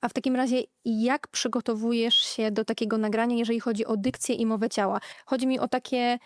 A w takim razie, jak przygotowujesz się do takiego nagrania, jeżeli chodzi o dykcję i mowę ciała? Chodzi mi o takie,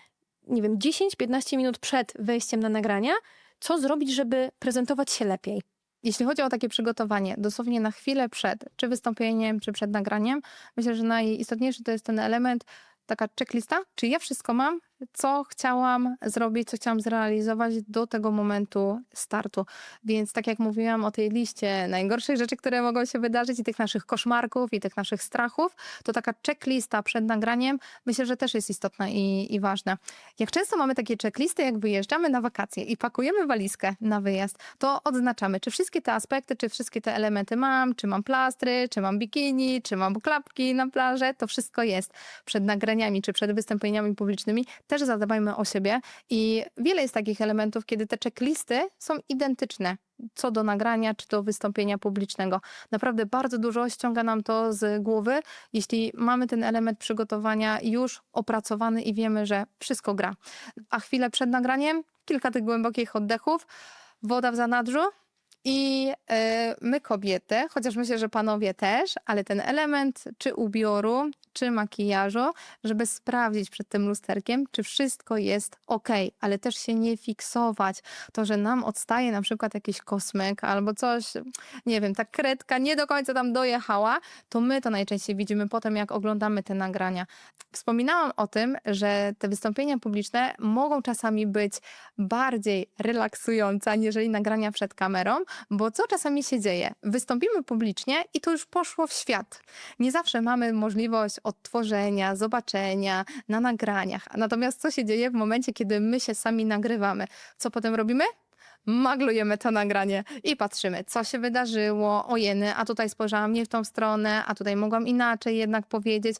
nie wiem, 10-15 minut przed wejściem na nagrania. Co zrobić, żeby prezentować się lepiej? Jeśli chodzi o takie przygotowanie, dosłownie na chwilę przed, czy wystąpieniem, czy przed nagraniem, myślę, że najistotniejszy to jest ten element, taka checklista, czy ja wszystko mam, co chciałam zrobić, co chciałam zrealizować do tego momentu startu. Więc tak jak mówiłam o tej liście najgorszych rzeczy, które mogą się wydarzyć i tych naszych koszmarków i tych naszych strachów, to taka checklista przed nagraniem myślę, że też jest istotna i, i ważna. Jak często mamy takie checklisty, jak wyjeżdżamy na wakacje i pakujemy walizkę na wyjazd, to odznaczamy, czy wszystkie te aspekty, czy wszystkie te elementy mam, czy mam plastry, czy mam bikini, czy mam klapki na plażę, to wszystko jest. Przed nagraniami, czy przed wystąpieniami publicznymi też zadbajmy o siebie i wiele jest takich elementów, kiedy te checklisty są identyczne co do nagrania, czy do wystąpienia publicznego. Naprawdę bardzo dużo ściąga nam to z głowy, jeśli mamy ten element przygotowania już opracowany i wiemy, że wszystko gra. A chwilę przed nagraniem, kilka tych głębokich oddechów, woda w zanadrzu i e, my kobiety, chociaż myślę, że panowie też, ale ten element czy ubioru, czy makijażu, żeby sprawdzić przed tym lusterkiem, czy wszystko jest ok, ale też się nie fiksować. To, że nam odstaje na przykład jakiś kosmyk albo coś, nie wiem, ta kredka nie do końca tam dojechała, to my to najczęściej widzimy potem, jak oglądamy te nagrania. Wspominałam o tym, że te wystąpienia publiczne mogą czasami być bardziej relaksujące, aniżeli nagrania przed kamerą, bo co czasami się dzieje? Wystąpimy publicznie i to już poszło w świat. Nie zawsze mamy możliwość odtworzenia, zobaczenia na nagraniach. Natomiast co się dzieje w momencie, kiedy my się sami nagrywamy? Co potem robimy? Maglujemy to nagranie i patrzymy, co się wydarzyło, ojeny, a tutaj spojrzałam nie w tą stronę, a tutaj mogłam inaczej jednak powiedzieć.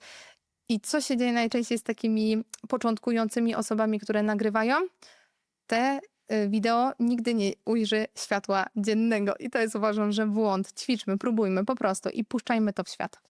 I co się dzieje najczęściej z takimi początkującymi osobami, które nagrywają? Te wideo nigdy nie ujrzy światła dziennego. I to jest uważam, że błąd. Ćwiczmy, próbujmy po prostu i puszczajmy to w świat.